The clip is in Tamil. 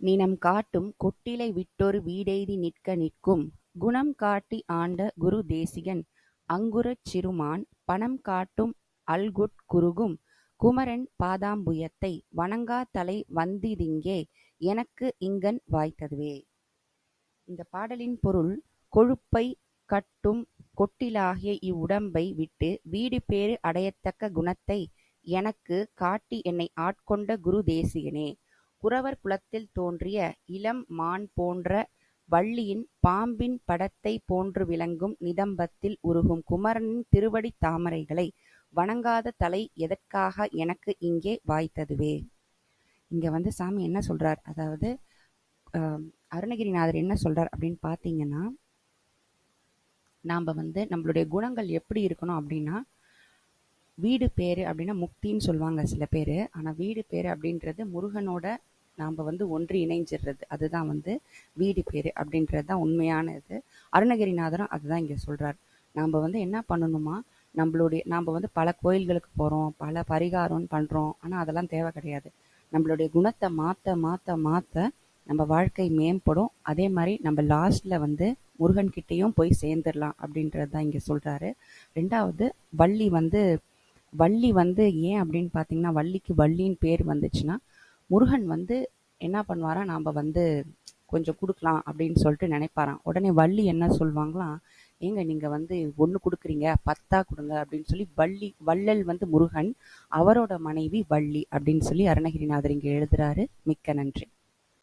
நினம் காட்டும் கொட்டிலை விட்டொரு வீடெய்தி நிற்க நிற்கும். குணம் காட்டி ஆண்ட குரு தேசிகன். அங்குரச் சிறுமான் பணம் காட்டும் அல்குட் குறுகும். குமரன் பாதாம்புயத்தை வணங்கா தலை வந்திதிங்கே எனக்கு இங்கன் வாய்த்ததுவே. இந்த பாடலின் பொருள் கொழுப்பை கட்டும் கொட்டிலாகிய இவ்வுடம்பை விட்டு வீடு பேறு அடையத்தக்க குணத்தை எனக்கு காட்டி என்னை ஆட்கொண்ட குரு தேசிகனே, குரவர் குலத்தில் தோன்றிய இளம் மான் போன்ற வள்ளியின் பாம்பின் படத்தைப் போன்று விளங்கும் நிதம்பத்தில் உருகும் குமரனின் திருவடித் தாமரைகளை வணங்காத தலை எதற்காக எனக்கு இங்கே வாய்த்ததுவே. இங்க வந்து சாமி என்ன சொல்றார் அதாவது அருணகிரிநாதர் என்ன சொல்றார் அப்படின்னு பார்த்தீங்கன்னா நாம் வந்து நம்மளுடைய குணங்கள் எப்படி இருக்கணும் அப்படின்னா வீடு பேர் அப்படின்னா முக்தின்னு சொல்லுவாங்க சில பேர் ஆனால் வீடு பேர் அப்படின்றது முருகனோட நாம் வந்து ஒன்று இணைஞ்சிடுறது. அதுதான் வந்து வீடு பேர் அப்படின்றது தான் உண்மையான இது அருணகிரிநாதரும் அதுதான் இங்கே சொல்கிறார் நாம் வந்து என்ன பண்ணணுமா? நம்மளுடைய நாம் வந்து பல கோயில்களுக்கு போகிறோம் பல பரிகாரம் பண்ணுறோம் ஆனால் அதெல்லாம் தேவை கிடையாது. நம்மளுடைய குணத்தை மாற்ற மாற்ற மாற்ற நம்ம வாழ்க்கை மேம்படும். அதே மாதிரி நம்ம லாஸ்ட்டில் வந்து முருகன்கிட்டேயும் போய் சேர்ந்துடலாம் அப்படின்றது தான் இங்கே சொல்கிறாரு ரெண்டாவது வள்ளி வந்து வள்ளி வந்து ஏன் அப்படின்னு பார்த்தீங்கன்னா வள்ளிக்கு வள்ளின்னு பேர் வந்துச்சுன்னா முருகன் வந்து என்ன பண்ணுவாரா? நாம் வந்து கொஞ்சம் கொடுக்கலாம் அப்படின்னு சொல்லிட்டு நினைப்பாராம். உடனே வள்ளி என்ன சொல்லுவாங்களாம் ஏங்க நீங்கள் வந்து ஒன்று கொடுக்குறீங்க பத்தா கொடுங்க அப்படின்னு சொல்லி வள்ளி வள்ளல் வந்து முருகன் அவரோட மனைவி வள்ளி அப்படின்னு சொல்லி அருணகிரிநாதர் இங்கே எழுதுறாரு. மிக்க நன்றி.